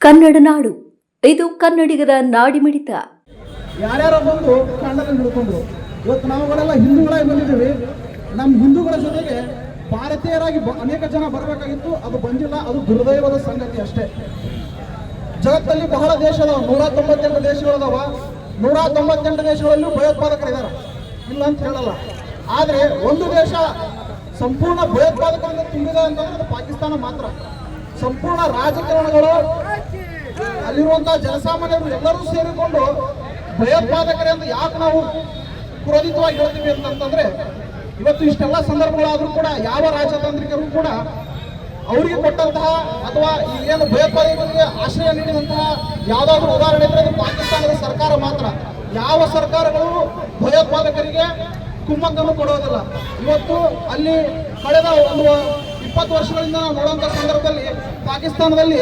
ಕನ್ನಡ ನಾಡು. ಇದು ಕನ್ನಡಿಗರ ನಾಡಿಮಿಡಿತ ಯಾರ್ಯಾರೋ ಬಂದು ಕನ್ನಡದಲ್ಲಿ ಹಿಡ್ಕೊಂಡ್ರು ಇವತ್ತು ನಾವುಗಳೆಲ್ಲ ಹಿಂದೂಗಳಾಗಿ ಬಂದಿದ್ದೀವಿ. ನಮ್ಮ ಹಿಂದೂಗಳ ಜೊತೆಗೆ ಭಾರತೀಯರಾಗಿ ಅನೇಕ ಜನ ಬರಬೇಕಾಗಿತ್ತು. ಅದು ಬಂದಿಲ್ಲ. ಅದು ದುರ್ದೈವದ ಸಂಗತಿ ಅಷ್ಟೇ. ಜಗತ್ತಲ್ಲಿ ಬಹಳ ದೇಶದ ನೂರ ತೊಂಬತ್ತೆಂಟು ದೇಶಗಳದಾವ. ನೂರ ತೊಂಬತ್ತೆಂಟು ದೇಶಗಳಲ್ಲೂ ಭಯೋತ್ಪಾದಕರಿದ್ದಾರೆ ಇಲ್ಲ ಅಂತ ಹೇಳಲ್ಲ. ಆದರೆ ಒಂದು ದೇಶ ಸಂಪೂರ್ಣ ಭಯೋತ್ಪಾದಕರಿಂದ ತುಂಬಿದೆ ಅಂತಂದ್ರೆ ಅದು ಪಾಕಿಸ್ತಾನ ಮಾತ್ರ. ಸಂಪೂರ್ಣ ರಾಜಕಾರಣಗಳು ಅಲ್ಲಿರುವಂತಹ ಜನಸಾಮಾನ್ಯರು ಎಲ್ಲರೂ ಸೇರಿಕೊಂಡು ಭಯೋತ್ಪಾದಕರೆಂದು ಯಾಕೆ ನಾವು ಕ್ರೋಧಿತವಾಗಿ ಹೇಳ್ತೀವಿ ಅಂತಂತಂದ್ರೆ, ಇವತ್ತು ಇಷ್ಟೆಲ್ಲ ಸಂದರ್ಭಗಳಾದರೂ ಕೂಡ ಯಾವ ರಾಜತಾಂತ್ರಿಕರು ಕೂಡ ಅವರಿಗೆ ಕೊಟ್ಟಂತಹ ಅಥವಾ ಈ ಏನು ಭಯೋತ್ಪಾದಕರಿಗೆ ಆಶ್ರಯ ನೀಡಿದಂತಹ ಯಾವುದಾದ್ರೂ ಉದಾಹರಣೆ ಇದ್ರೆ ಅದು ಪಾಕಿಸ್ತಾನದ ಸರ್ಕಾರ ಮಾತ್ರ. ಯಾವ ಸರ್ಕಾರಗಳು ಭಯೋತ್ಪಾದಕರಿಗೆ ಕುಮ್ಮಕ್ಕನ್ನು ಕೊಡೋದಿಲ್ಲ. ಇವತ್ತು ಅಲ್ಲಿ ಕಳೆದ ಒಂದು ಇಪ್ಪತ್ತು ವರ್ಷಗಳಿಂದ ನಾವು ನೋಡುವಂತ ಸಂದರ್ಭದಲ್ಲಿ ಪಾಕಿಸ್ತಾನದಲ್ಲಿ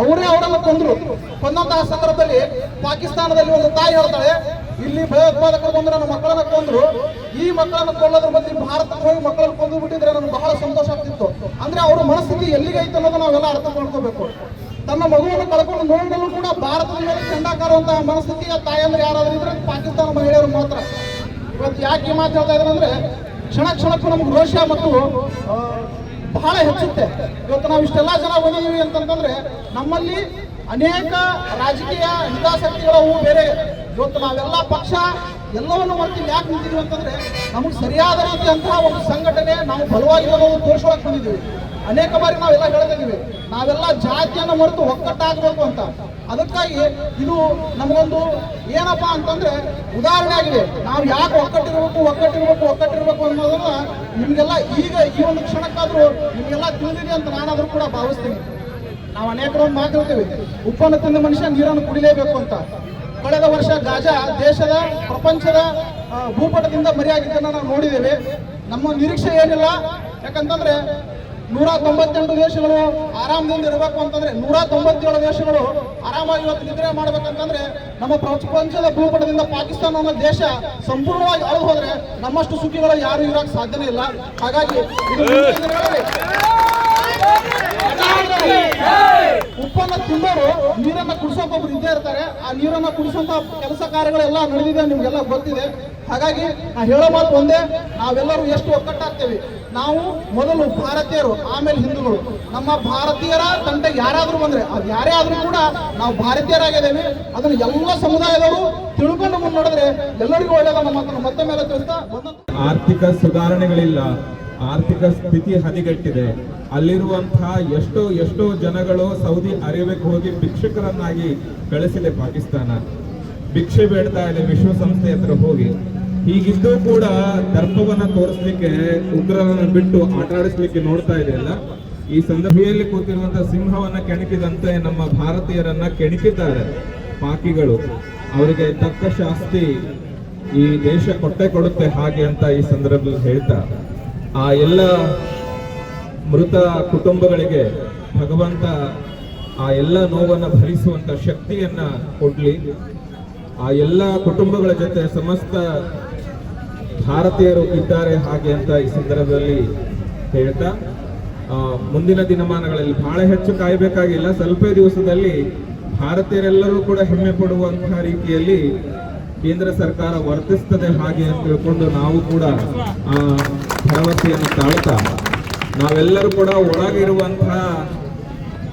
ಅವರೇ ಅವರನ್ನು ಕೊಂದ್ರು ಕೊಂದಂತಹ ಸಂದರ್ಭದಲ್ಲಿ ಪಾಕಿಸ್ತಾನದಲ್ಲಿ ಒಂದು ತಾಯಿ ಹೇಳ್ತಾಳೆ, ಇಲ್ಲಿ ಭಯೋತ್ಪಾದಕರು ಬಂದ್ರೆ ನನ್ನ ಮಕ್ಕಳನ್ನ ಕೊಂದ್ರು. ಈ ಮಕ್ಕಳನ್ನ ಕೊಲ್ಲೋದ್ರ ಬದಲು ಭಾರತಕ್ಕೆ ಹೋಗಿ ಮಕ್ಕಳನ್ನ ಕೊಂದು ಬಿಟ್ಟಿದ್ರೆ ನನಗೆ ಬಹಳ ಸಂತೋಷ ಆಗ್ತಿತ್ತು. ಅಂದ್ರೆ ಅವ್ರ ಮನಸ್ಥಿತಿ ಎಲ್ಲಿಗೆ ಐತೆ ಅನ್ನೋದು ನಾವೆಲ್ಲ ಅರ್ಥ ಮಾಡ್ಕೋಬೇಕು. ತನ್ನ ಮಗುವನ್ನು ಕಳ್ಕೊಂಡು ನೋಡಲು ಕೂಡ ಭಾರತದ ಮೇಲೆ ಕೆಂಡಾಕಾರುವಂತಹ ಮನಸ್ಥಿತಿಯ ತಾಯಂದ್ರೆ ಯಾರಾದ್ರೂ ಇದ್ರೆ ಪಾಕಿಸ್ತಾನ ಮಹಿಳೆಯರು ಮಾತ್ರ. ಇವತ್ತು ಯಾಕೆ ಮಾತು ಹೇಳ್ತಾ ಇದ್ದಾರೆ ಅಂದ್ರೆ, ಕ್ಷಣ ಕ್ಷಣಕ್ಕೂ ನಮ್ಗೆ ರೋಷ ಮತ್ತು ಬಹಳ ಹೆಚ್ಚುತ್ತೆ. ಇವತ್ತು ನಾವು ಇಷ್ಟೆಲ್ಲ ಜನ ಬಂದಿದ್ದೀವಿ ಅಂತಂತಂದ್ರೆ ನಮ್ಮಲ್ಲಿ ಅನೇಕ ರಾಜಕೀಯ ಹಿತಾಸಕ್ತಿಗಳವು ಬೇರೆ. ಇವತ್ತು ನಾವೆಲ್ಲ ಪಕ್ಷ ಎಲ್ಲವನ್ನು ಮರೆತು ಯಾಕೆ ನಿಂತಿದ್ದೀವಿ ಅಂತಂದ್ರೆ ನಮಗೆ ಸರಿಯಾದ ರೀತಿಯಂತಹ ಒಂದು ಸಂಘಟನೆ ನಾವು ಬಲವಾಗಿರೋದು ತೋರಿಸೋಕೆ ಬಂದಿದ್ದೀವಿ. ಅನೇಕ ಬಾರಿ ನಾವೆಲ್ಲ ಹೇಳ್ತಿದ್ದೀವಿ ನಾವೆಲ್ಲ ಜಾತಿಯನ್ನು ಮರೆತು ಒಕ್ಕಟ್ಟಾಗಬೇಕು ಅಂತ. ಅದಕ್ಕಾಗಿ ಇದು ನಮಗೊಂದು ಏನಪ್ಪ ಅಂತಂದ್ರೆ ಉದಾಹರಣೆ ಆಗಿದೆ ನಾವು ಯಾಕೆ ಒಕ್ಕಟ್ಟಿರ್ಬೇಕು ಒಕ್ಕಟ್ಟಿರ್ಬೇಕು ಒಕ್ಕಟ್ಟಿರ್ಬೇಕು ಅನ್ನೋದನ್ನ ನಿಮಗೆಲ್ಲ ಈಗ ಈ ಒಂದು ಕ್ಷಣಕ್ಕಾದ್ರೂ ನಿಮಗೆಲ್ಲ ತಿಳಿದಿದೆ ಅಂತ ನಾನಾದ್ರೂ ಕೂಡ ಭಾವಿಸ್ತೀನಿ. ನಾವು ಅನೇಕ ಒಂದು ಮಾತು ಹೇಳ್ತೀವಿ ಉಪ್ಪನ್ನು ತಿಂದ ಮನುಷ್ಯ ನೀರನ್ನು ಕುಡಿಲೇಬೇಕು ಅಂತ. ಕಳೆದ ವರ್ಷ ಗಾಜಾ ದೇಶದ, ಪ್ರಪಂಚದ ಭೂಪಟದಿಂದ ಮರೆಯಾಗಿದ್ದನ್ನು ನಾವು ನೋಡಿದ್ದೇವೆ. ನಮ್ಮ ನಿರೀಕ್ಷೆ ಏನಿಲ್ಲ. ಯಾಕಂತಂದ್ರೆ ನೂರ ತೊಂಬತ್ತೆಂಟು ದೇಶಗಳು ಆರಾಮದಿಂದ ಇರಬೇಕು ಅಂತಂದ್ರೆ ನೂರ ತೊಂಬತ್ತೇಳು ದೇಶಗಳು ಆರಾಮಾಗಿ ಇವತ್ತು ನಿದ್ರೆ ಮಾಡ್ಬೇಕಂತಂದ್ರೆ ನಮ್ಮ ಪ್ರಪಂಚದ ಭೂಪಟದಿಂದ ಪಾಕಿಸ್ತಾನ ಅನ್ನೋ ದೇಶ ಸಂಪೂರ್ಣವಾಗಿ ಅಳು ಹೋದ್ರೆ ನಮ್ಮಷ್ಟು ಸುಖಿಗಳು ಯಾರು ಇರೋಕೆ ಸಾಧ್ಯನೇ ಇಲ್ಲ. ಹಾಗಾಗಿ ಉಪ್ಪನ್ನ ತಿನ್ನೋರು, ನೀರನ್ನ ಕುಡಿಸೋಕೆ ಇದ್ದೇ ಇರ್ತಾರೆ. ಆ ನೀರನ್ನ ಕುಡಿಸುವಂತ ಕೆಲಸ ಕಾರ್ಯಗಳೆಲ್ಲ ನಡೆದಿದೆ, ನಿಮ್ಗೆಲ್ಲ ಗೊತ್ತಿದೆ. ಹಾಗಾಗಿ ನಾ ಹೇಳೋ ಮಾತು ಒಂದೇ, ನಾವೆಲ್ಲರೂ ಎಷ್ಟು ಒಕ್ಕಟ್ಟಾಗ್ತೇವೆ ನಾವು ಮೊದಲು ಭಾರತೀಯರು, ಆಮೇಲೆ ಹಿಂದೂಗಳು. ನಮ್ಮ ಭಾರತೀಯರ ತಂಡ ಯಾರಾದರೂ ಬಂದ್ರೆ, ಅದು ಯಾರೇ ಆದರೂ ಕೂಡ ನಾವು ಭಾರತೀಯರಾಗಿದ್ದೇವೆ. ಅದನ್ನು ಎಲ್ಲ ಸಮುದಾಯದವರು ತಿಳ್ಕೊಂಡು ಮುಂದೆ ನೋಡಿದ್ರೆ ಎಲ್ಲರಿಗೂ ಒಳ್ಳೆಯದನ್ನ ಮಾತನ್ನು ಮತ್ತೆ ಮೇಲೆ ತಿಳಿಸ್ತಾ ಆರ್ಥಿಕ ಸುಧಾರಣೆಗಳಿಲ್ಲ. ಆರ್ಥಿಕ ಸ್ಥಿತಿ ಹದಿಗೆಟ್ಟಿದೆ. ಅಲ್ಲಿರುವಂತಹ ಎಷ್ಟೋ ಎಷ್ಟೋ ಜನಗಳು ಸೌದಿ ಅರೇಬಿಯಾಕ್ ಹೋಗಿ ಭಿಕ್ಷುಕರನ್ನಾಗಿ ಕಳಿಸಿದೆ ಪಾಕಿಸ್ತಾನ. ಭಿಕ್ಷೆ ಬೇಡ್ತಾ ಇದೆ ವಿಶ್ವಸಂಸ್ಥೆ ಹತ್ರ ಹೋಗಿ. ಹೀಗಿದ್ದು ಕೂಡ ದರ್ಪವನ್ನ ತೋರಿಸ್ಲಿಕ್ಕೆ, ಉಗ್ರರನ್ನು ಬಿಟ್ಟು ಆಟ ಆಡಿಸ್ಲಿಕ್ಕೆ ನೋಡ್ತಾ ಇದೆಯಲ್ಲ ಈ ಸಂದರ್ಭದಲ್ಲಿ ಕೂತಿರುವಂತಹ ಸಿಂಹವನ್ನ ಕೆಣಕಿದಂತೆ ನಮ್ಮ ಭಾರತೀಯರನ್ನ ಕೆಣಕಿದ್ದಾರೆ ಪಾಕಿಗಳು. ಅವರಿಗೆ ತಕ್ಕ ಶಾಸ್ತಿ ಈ ದೇಶ ಕೊಟ್ಟೆ ಕೊಡುತ್ತೆ ಹಾಗೆ ಅಂತ ಈ ಸಂದರ್ಭದಲ್ಲಿ ಹೇಳ್ತಾ ಆ ಎಲ್ಲ ಮೃತ ಕುಟುಂಬಗಳಿಗೆ ಭಗವಂತ ಆ ಎಲ್ಲ ನೋವನ್ನು ಭರಿಸುವಂತ ಶಕ್ತಿಯನ್ನ ಕೊಡ್ಲಿ. ಆ ಎಲ್ಲ ಕುಟುಂಬಗಳ ಜೊತೆ ಸಮಸ್ತ ಭಾರತೀಯರು ಇದ್ದಾರೆ ಹಾಗೆ ಅಂತ ಈ ಸಂದರ್ಭದಲ್ಲಿ ಹೇಳ್ತಾ ಮುಂದಿನ ದಿನಮಾನಗಳಲ್ಲಿ ಬಹಳ ಹೆಚ್ಚು ಕಾಯಬೇಕಾಗಿಲ್ಲ. ಸ್ವಲ್ಪ ದಿವಸದಲ್ಲಿ ಭಾರತೀಯರೆಲ್ಲರೂ ಕೂಡ ಹೆಮ್ಮೆ ಪಡುವಂತಹ ರೀತಿಯಲ್ಲಿ ಕೇಂದ್ರ ಸರ್ಕಾರ ವರ್ತಿಸ್ತದೆ ಹಾಗೆ ಅಂತ ತಿಳ್ಕೊಂಡು ನಾವು ಕೂಡ, ಆ, ಭರವಸೆಯನ್ನು ತಾಳ್ತಾ, ನಾವೆಲ್ಲರೂ ಕೂಡ ಒಳಗಿರುವಂತಹ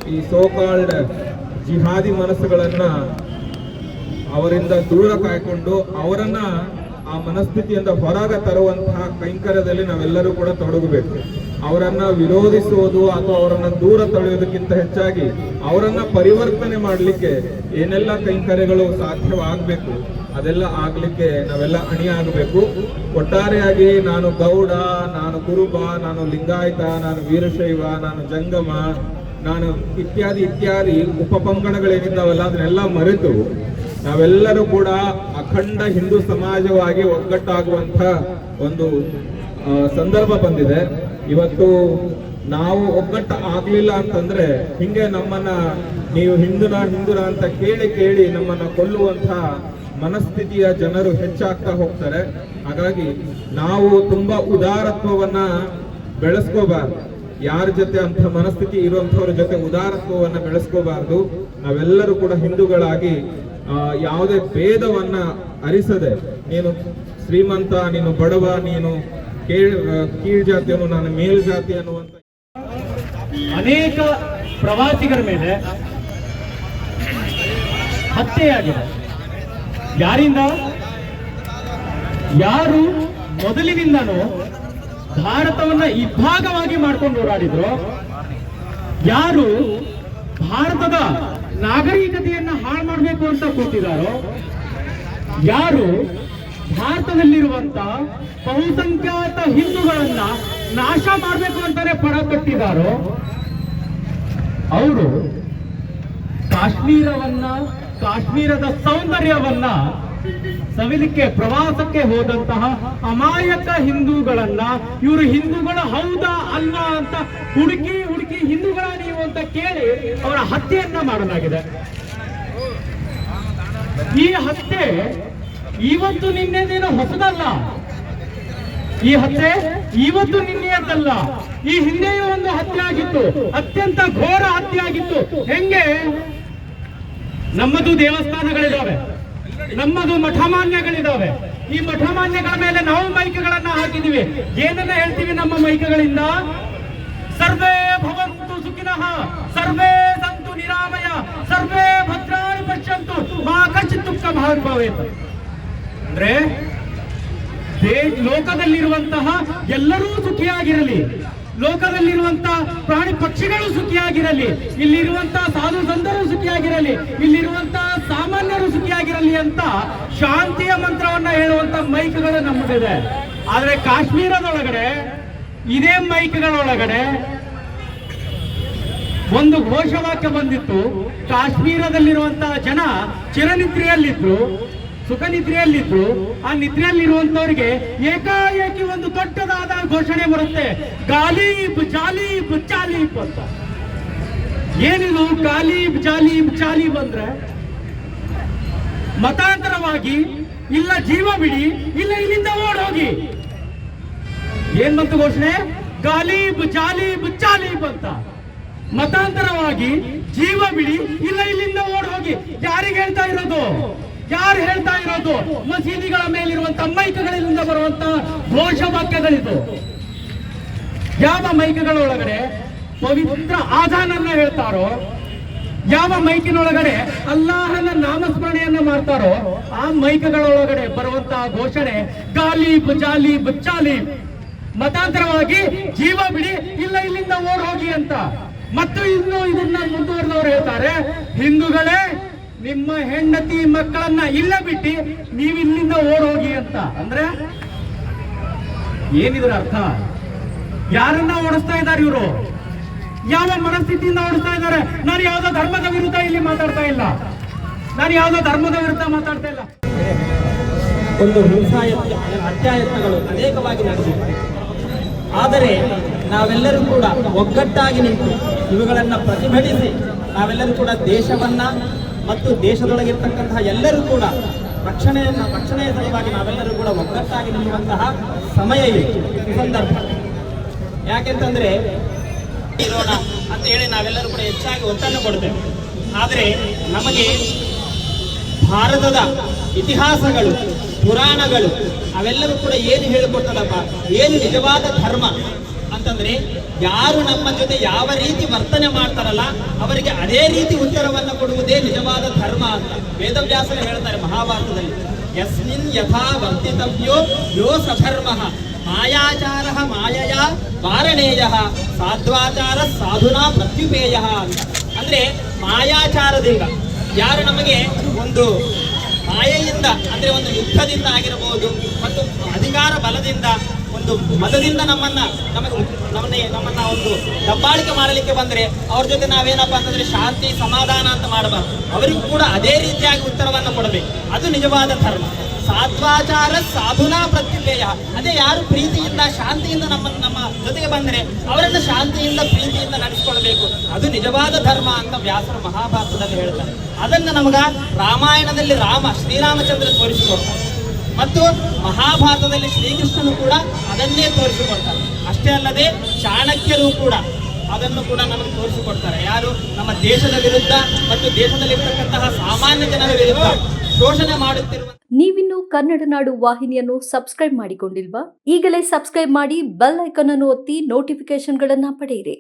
ಈ ಸೋಕಾಲ್ಡ್ ಜಿಹಾದಿ ಮನಸ್ಸುಗಳನ್ನ ಅವರಿಂದ ದೂರ ಕಾಯ್ಕೊಂಡು ಅವರನ್ನ ಆ ಮನಸ್ಥಿತಿಯಿಂದ ಹೊರಗೆ ತರುವಂತಹ ಕೈಂಕರ್ಯದಲ್ಲಿ ನಾವೆಲ್ಲರೂ ಕೂಡ ತೊಡಗಬೇಕು. ಅವರನ್ನ ವಿರೋಧಿಸುವುದು ಅಥವಾ ಅವರನ್ನ ದೂರ ತಳೆಯೋದಕ್ಕಿಂತ ಹೆಚ್ಚಾಗಿ ಅವರನ್ನ ಪರಿವರ್ತನೆ ಮಾಡಲಿಕ್ಕೆ ಏನೆಲ್ಲ ಕೈಂಕರ್ಯಗಳು ಸಾಧ್ಯವಾಗಬೇಕು, ಅದೆಲ್ಲ ಆಗ್ಲಿಕ್ಕೆ ನಾವೆಲ್ಲ ಅಣಿಯಾಗಬೇಕು. ಒಟ್ಟಾರೆಯಾಗಿ ನಾನು ಗೌಡ, ನಾನು ಕುರುಬ, ನಾನು ಲಿಂಗಾಯತ, ನಾನು ವೀರಶೈವ, ನಾನು ಜಂಗಮ, ನಾನು ಇತ್ಯಾದಿ ಇತ್ಯಾದಿ ಉಪಪಂಗಡಗಳೇನಿದ್ದಾವಲ್ಲ ಅದನ್ನೆಲ್ಲ ಮರೆತು ನಾವೆಲ್ಲರೂ ಕೂಡ ಅಖಂಡ ಹಿಂದೂ ಸಮಾಜವಾಗಿ ಒಗ್ಗಟ್ಟಾಗುವಂತ ಒಂದು ಸಂದರ್ಭ ಬಂದಿದೆ. ಇವತ್ತು ನಾವು ಒಗ್ಗಟ್ಟ ಆಗ್ಲಿಲ್ಲ ಅಂತಂದ್ರೆ ಹಿಂಗೆ ನಮ್ಮನ್ನ ನೀವು ಹಿಂದುನ ಹಿಂದುನ ಅಂತ ಕೇಳಿ ಕೇಳಿ ನಮ್ಮನ್ನ ಕೊಲ್ಲುವಂತ ಮನಸ್ಥಿತಿಯ ಜನರು ಹೆಚ್ಚಾಗ್ತಾ ಹೋಗ್ತಾರೆ. ಹಾಗಾಗಿ ನಾವು ತುಂಬಾ ಉದಾರತ್ವವನ್ನ ಬೆಳೆಸ್ಕೋಬಾರ್ದು. ಯಾರ ಜೊತೆ ಅಂತ ಮನಸ್ಥಿತಿ ಇರುವಂತವ್ರ ಜೊತೆ ಉದಾರತ್ವವನ್ನ ಬೆಳೆಸ್ಕೋಬಾರ್ದು. ನಾವೆಲ್ಲರೂ ಕೂಡ ಹಿಂದೂಗಳಾಗಿ ಯಾವುದೇ ಭೇದವನ್ನ ಅರಿಸದೆ, ನೀನು ಶ್ರೀಮಂತ, ನೀನು ಬಡವ, ನೀನು ಕೀಳ್ ಜಾತಿಯವನು ನಾನು ಮೇಲ್ ಜಾತಿ ಅನ್ನುವಂತ ಅನೇಕ ಪ್ರವಾಸಿಗರ ಮೇಲೆ ಹತ್ಯೆಯಾಗಿದೆ. ಯಾರಿಂದ? ಯಾರು ಮೊದಲಿನಿಂದನೂ ಭಾರತವನ್ನ ಇಬ್ಬಾಗವಾಗಿ ಮಾಡ್ಕೊಂಡು ಓಡಾಡಿದ್ರು ಯಾರು ಭಾರತದ ನಾಗರಿಕತೆಯನ್ನ ಹಾಳು ಮಾಡಬೇಕು ಅಂತ ಕೂತಿದಾರೋ. ಯಾರು ಭಾರತದಲ್ಲಿರುವಂತ ಬಹುಸಂಖ್ಯಾತ ಹಿಂದೂಗಳನ್ನ ನಾಶ ಮಾಡಬೇಕು ಅಂತಾನೆ ಪಣ ಕಟ್ಟಿದಾರೋ, ಅವರು ಕಾಶ್ಮೀರವನ್ನ, ಕಾಶ್ಮೀರದ ಸೌಂದರ್ಯವನ್ನ ಸವಿಲಿಕ್ಕೆ, ಪ್ರವಾಸಕ್ಕೆ ಹೋದಂತಹ ಅಮಾಯಕ ಹಿಂದೂಗಳನ್ನ, ಇವರು ಹಿಂದೂಗಳು ಹೌದಾ ಅಲ್ಲ ಅಂತ ಹುಡುಕಿ ಹುಡುಕಿ ಹಿಂದೂಗಳ ನೀವು ಅಂತ ಕೇಳಿ ಅವರ ಹತ್ಯೆಯನ್ನ ಮಾಡಲಾಗಿದೆ. ಈ ಹತ್ಯೆ ಇವತ್ತು ನಿನ್ನೆದೇನು ಹೊಸದಲ್ಲ. ಈ ಹತ್ಯೆ ಇವತ್ತು ನಿನ್ನೆಯದ್ದಲ್ಲ. ಈ ಹಿಂದೆಯೂ ಒಂದು ಹತ್ಯೆ ಆಗಿತ್ತು. ಅತ್ಯಂತ ಘೋರ ಹತ್ಯೆ ಆಗಿತ್ತು. ಹೆಂಗೆ? ನಮ್ಮದು ದೇವಸ್ಥಾನಗಳಿದಾವೆ. ನಮ್ಮದು ಮಠಮಾನ್ಯಗಳಿದಾವೆ. ಈ ಮಠಮಾನ್ಯಗಳ ಮೇಲೆ ನಾವು ಮೈಕೆಗಳನ್ನ ಹಾಕಿದೀವಿ ಏನನ್ನ ಹೇಳ್ತೀವಿ ನಮ್ಮ ಮೈಕೆಗಳಿಂದ? ಸರ್ವೇ ಭವಂತು ಸುಖಿನಃ, ಸರ್ವೇ ಸಂತು ನಿರಾಮಯ, ಸರ್ವೇ ಭದ್ರಾಣಿ ಪಶ್ಯಂತು ಮಾ ಕಚ್ಚಿತ್ತು ಭಾವಿಭವೇತ್ ಅಂದ್ರೆ ಲೋಕದಲ್ಲಿರುವಂತಹ ಎಲ್ಲರೂ ಸುಖಿಯಾಗಿರಲಿ. ಲೋಕದಲ್ಲಿರುವಂತಹ ಪ್ರಾಣಿ ಪಕ್ಷಿಗಳು ಸುಖಿಯಾಗಿರಲಿ. ಇಲ್ಲಿರುವಂತಹ ಸಾಧು ಸಂತರು ಸುಖಿಯಾಗಿರಲಿ. ಇಲ್ಲಿರುವಂತಹ ಸಾಮಾನ್ಯರು ಸುಖಿಯಾಗಿರಲಿ ಅಂತ ಶಾಂತಿಯ ಮಂತ್ರವನ್ನ ಹೇಳುವಂತ ಮೈಕ್ಗಳು ನಮ್ಮದಿದೆ. ಆದ್ರೆ ಕಾಶ್ಮೀರದೊಳಗಡೆ, ಇದೇ ಮೈಕ್ಗಳೊಳಗಡೆ ಒಂದು ಘೋಷವಾಕ್ಯ ಬಂದಿತ್ತು. ಕಾಶ್ಮೀರದಲ್ಲಿರುವಂತಹ ಜನ ಚಿರನಿದ್ರೆಯಲ್ಲಿದ್ರು. ಸುಖ ನಿದ್ರೆಯಲ್ಲಿದ್ರು ಆ ನಿದ್ರೆಯಲ್ಲಿರುವಂತವರಿಗೆ ಏಕಾಏಕಿ ಒಂದು ದೊಡ್ಡದಾದ ಘೋಷಣೆ ಬರುತ್ತೆ. ಗಾಲೀಬ್, ಜಾಲೀಬ್ ಚಾಲೀಬ್ ಅಂತ. ಏನಿದು ಗಾಲೀಬ್, ಜಾಲೀಬ್ ಚಾಲೀಬ್ ಅಂದ್ರೆ? ಮತಾಂತರವಾಗಿ, ಇಲ್ಲ ಜೀವ ಬಿಡಿ, ಇಲ್ಲ ಇಲ್ಲಿಂದ ಓಡ್ ಹೋಗಿ ಏನ್ ಬಂತು ಘೋಷಣೆ? ಗಾಲೀಬ್, ಜಾಲೀಬ್ ಚಾಲೀಬ್ ಅಂತ. ಮತಾಂತರವಾಗಿ, ಜೀವ ಬಿಡಿ, ಇಲ್ಲ ಇಲ್ಲಿಂದ ಓಡ್ ಹೋಗಿ ಯಾರಿಗೆ ಹೇಳ್ತಾ ಇರೋದು? ಯಾರು ಹೇಳ್ತಾ ಇರೋದು? ಮಸೀದಿಗಳ ಮೇಲಿರುವಂತ ಮೈಕಗಳಿಂದ ಬರುವಂತ ಘೋಷವಾಕ್ಯಗಳಿದು. ಯಾವ ಮೈಕಗಳ ಒಳಗಡೆ ಪವಿತ್ರ ಆಧಾನನ್ನ ಹೇಳ್ತಾರೋ, ಯಾವ ಮೈಕಿನೊಳಗಡೆ ಅಲ್ಲಾಹನ ನಾಮಸ್ಮರಣೆಯನ್ನ ಮಾಡ್ತಾರೋ, ಆ ಮೈಕಗಳ ಒಳಗಡೆ ಬರುವಂತಹ ಘೋಷಣೆ, ಗಾಲಿ ಜಾಲೀಬ್ ಬುಚ್ಚಾಲಿ, ಮತಾಂತರವಾಗಿ ಜೀವ ಬಿಡಿ, ಇಲ್ಲ ಇಲ್ಲಿಂದ ಓಡ್ ಹೋಗಿ ಅಂತ. ಮತ್ತು ಇನ್ನು ಇದನ್ನ ಮುಂದುವರೆದವರು ಹೇಳ್ತಾರೆ, ಹಿಂದೂಗಳೇ ನಿಮ್ಮ ಹೆಂಡತಿ ಮಕ್ಕಳನ್ನ ಇಲ್ಲ ಬಿಟ್ಟು ನೀವು ಇಲ್ಲಿಂದ ಓಡೋಗಿ ಅಂತ. ಅಂದ್ರೆ ಏನಿದ್ರ ಅರ್ಥ? ಯಾರನ್ನ ಓಡಿಸ್ತಾ ಇದ್ದಾರೆ ಇವರು? ಯಾವ ಮನಸ್ಥಿತಿಯಿಂದ ಓಡಿಸ್ತಾ ಇದ್ದಾರೆ? ನಾನು ಯಾವ್ದೋ ಧರ್ಮದ ವಿರುದ್ಧ ಇಲ್ಲಿ ಮಾತಾಡ್ತಾ ಇಲ್ಲ. ನಾನು ಯಾವ್ದೋ ಧರ್ಮದ ವಿರುದ್ಧ ಮಾತಾಡ್ತಾ ಇಲ್ಲ. ಒಂದು ಹಿಂಸಾಯ ಅತ್ಯಾಯತ್ನಗಳು ಅನೇಕವಾಗಿ ನಡೆದಿವೆ. ಆದರೆ ನಾವೆಲ್ಲರೂ ಕೂಡ ಒಗ್ಗಟ್ಟಾಗಿ ನಿಂತು ಇವುಗಳನ್ನು ಪ್ರತಿಭಟಿಸಿ ನಾವೆಲ್ಲರೂ ಕೂಡ ದೇಶವನ್ನ ಮತ್ತು ದೇಶದೊಳಗಿರ್ತಕ್ಕಂತಹ ಎಲ್ಲರೂ ಕೂಡ ರಕ್ಷಣೆಯನ್ನು, ರಕ್ಷಣೆಯ ಸಲುವಾಗಿ ನಾವೆಲ್ಲರೂ ಕೂಡ ಒಗ್ಗಟ್ಟಾಗಿ ನಿಲ್ಲುವಂತಹ ಸಮಯ ಇದು ಸಂದರ್ಭ. ಯಾಕೆಂತಂದ್ರೆ, ಇರೋಣ ಅಂತ ಹೇಳಿ ನಾವೆಲ್ಲರೂ ಕೂಡ ಹೆಚ್ಚಾಗಿ ಒತ್ತನ್ನು ಕೊಡ್ತೇವೆ. ಆದರೆ ನಮಗೆ ಭಾರತದ ಇತಿಹಾಸಗಳು, ಪುರಾಣಗಳು ಅವೆಲ್ಲರೂ ಕೂಡ ಏನು ಹೇಳಿಕೊಟ್ಟದಪ್ಪ? ಏನು ನಿಜವಾದ ಧರ್ಮ? ಅಂತಂದ್ರೆ ಯಾರು ನಮ್ಮ ಜೊತೆ ಯಾವ ರೀತಿ ವರ್ತನೆ ಮಾಡ್ತಾರಲ್ಲ, ಅವರಿಗೆ ಅದೇ ರೀತಿ ಉತ್ತರವನ್ನು ಕೊಡುವುದೇ ನಿಜವಾದ ಧರ್ಮ ಅಂತ. ವೇದವ್ಯಾಸರು ಹೇಳ್ತಾರೆ ಮಹಾಭಾರತದಲ್ಲಿ, ಯಸ್ಮಿನ್ ಯಥಾ ವರ್ತಿತವ್ಯೋ ಯೋ ಸಧರ್ಮ ಮಾಯಾಚಾರ ಮಾಯಯ ವಾರಣೇಯ ಸಾಧ್ವಾಚಾರ ಸಾಧುನಾ ಪ್ರತ್ಯುಪೇಯ ಅಂತ. ಅಂದ್ರೆ ಮಾಯಾಚಾರದಿಂದ, ಯಾರು ನಮಗೆ ಒಂದು ಮಾಯೆಯಿಂದ, ಅಂದ್ರೆ ಒಂದು ಯುದ್ಧದಿಂದ ಆಗಿರಬಹುದು ಬಲದಿಂದ ಒಂದು ಮತದಿಂದ ನಮ್ಮನ್ನ ನಮಗೆ ನಮ್ಮನ್ನ ನಮ್ಮನ್ನ ಒಂದು ದಬ್ಬಾಳಿಕೆ ಮಾಡಲಿಕ್ಕೆ ಬಂದ್ರೆ ಅವ್ರ ಜೊತೆ ನಾವೇನಪ್ಪ ಅಂತಂದ್ರೆ ಶಾಂತಿ ಸಮಾಧಾನ ಅಂತ ಮಾಡಬಾರ್ದು. ಅವರಿಗೂ ಕೂಡ ಅದೇ ರೀತಿಯಾಗಿ ಉತ್ತರವನ್ನು ಕೊಡಬೇಕು. ಅದು ನಿಜವಾದ ಧರ್ಮ. ಸಾತ್ವಾಚಾರ ಸಾಧುನಾ ಪ್ರತ್ಯುಪೇಯ. ಅದೇ ಯಾರು ಪ್ರೀತಿಯಿಂದ, ಶಾಂತಿಯಿಂದ ನಮ್ಮ ನಮ್ಮ ಜೊತೆಗೆ ಬಂದರೆ ಅವರನ್ನು ಶಾಂತಿಯಿಂದ, ಪ್ರೀತಿಯಿಂದ ನಡೆಸಿಕೊಳ್ಬೇಕು. ಅದು ನಿಜವಾದ ಧರ್ಮ ಅಂತ ವ್ಯಾಸರು ಮಹಾಭಾರತದಲ್ಲಿ ಹೇಳ್ತಾರೆ. ಅದನ್ನ ನಮಗ ರಾಮಾಯಣದಲ್ಲಿ ರಾಮ ಶ್ರೀರಾಮಚಂದ್ರ ತೋರಿಸಿಕೊಡ್ತಾರೆ. ಮತ್ತು ಮಹಾಭಾರತದಲ್ಲಿ ಶ್ರೀಕೃಷ್ಣನು ಕೂಡ ಅದನ್ನೇ ತೋರಿಸಿಕೊಡ್ತಾರೆ ಅಷ್ಟೇ ಅಲ್ಲದೆ ಚಾಣಕ್ಯರು ಕೂಡ ಅದನ್ನು ಕೂಡ ನಮಗೆ ತೋರಿಸಿಕೊಡ್ತಾರೆ. ಯಾರು? ನಮ್ಮ ದೇಶದ ವಿರುದ್ಧ ಮತ್ತು ದೇಶದಲ್ಲಿರ್ತಕ್ಕಂತಹ ಸಾಮಾನ್ಯ ಜನರ ವಿರುದ್ಧ ಶೋಷಣೆ ಮಾಡುತ್ತಿರುವ ನೀವಿನ್ನು ಕನ್ನಡ ನಾಡು ವಾಹಿನಿಯನ್ನು ಸಬ್ಸ್ಕ್ರೈಬ್ ಮಾಡಿಕೊಂಡಿಲ್ವಾ? ಈಗಲೇ ಸಬ್ಸ್ಕ್ರೈಬ್ ಮಾಡಿ ಬೆಲ್ ಐಕಾನ್ ಅನ್ನು ಒತ್ತಿ ನೋಟಿಫಿಕೇಶನ್ಗಳನ್ನ ಪಡೆಯಿರಿ.